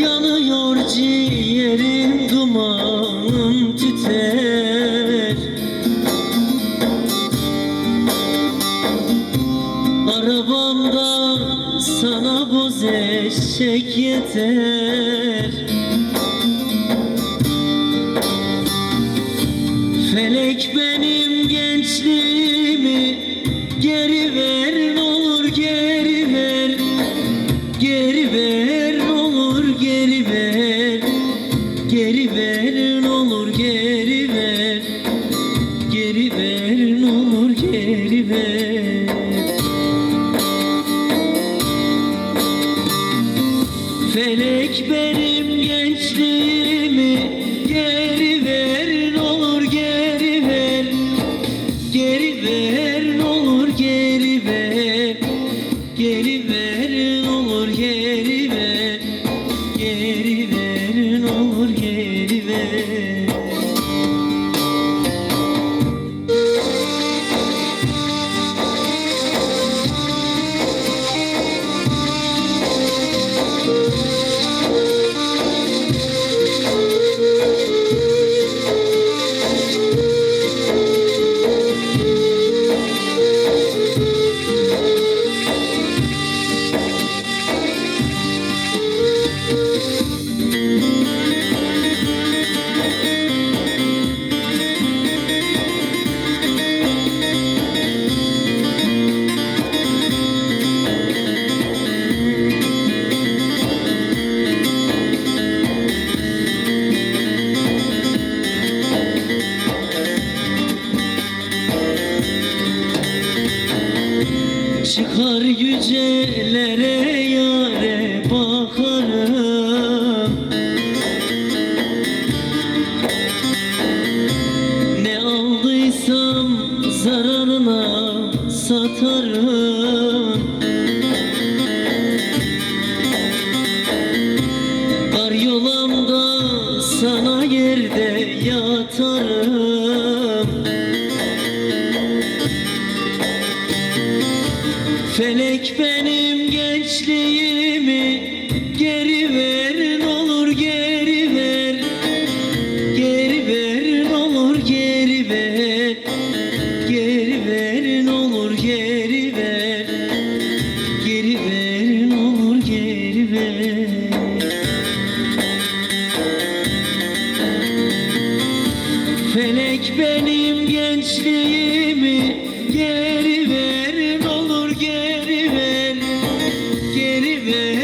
Yanıyor ciğerim dumanım titer. Arabamda sana boz eşek yeter. Felek beni Çıkar yücelere yare bakarım. Ne aldıysam zararına satarım. Çek benim gençliğimi geri ver ne olur geri ver. Geri ver ne olur geri ver. Geri ver ne olur geri ver. Geri ver ne olur geri ver. Felek benim gençliğim. yeah.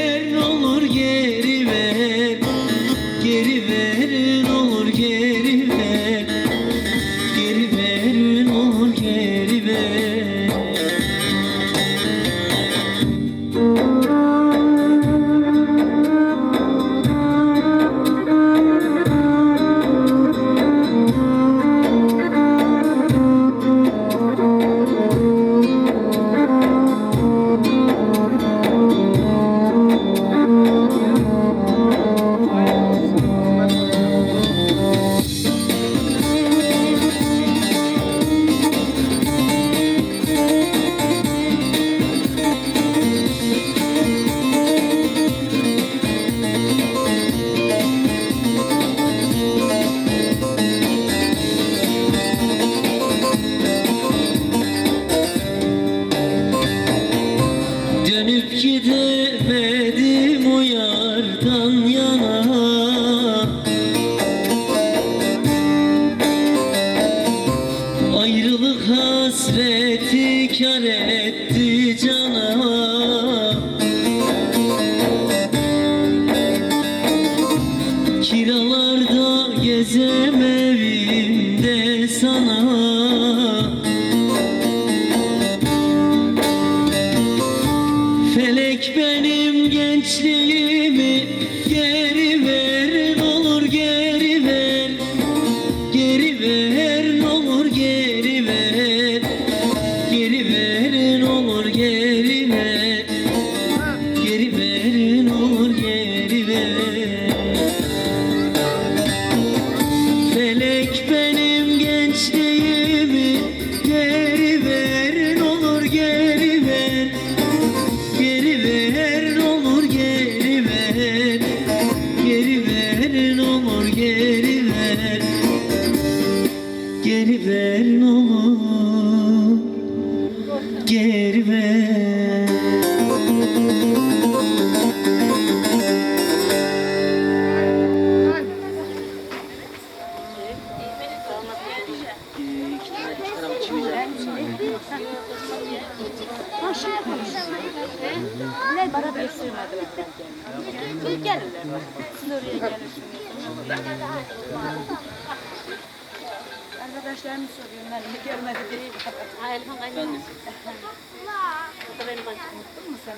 Çek benim gençliğimi geri ver ne olur geri ver. Geri ver ne olur geri ver. Geri ver ne olur geri Siz oraya gelirsiniz. Arkadaşlarım soruyorum ben de gelmedi da benim kaynım. Unuttun mu sen?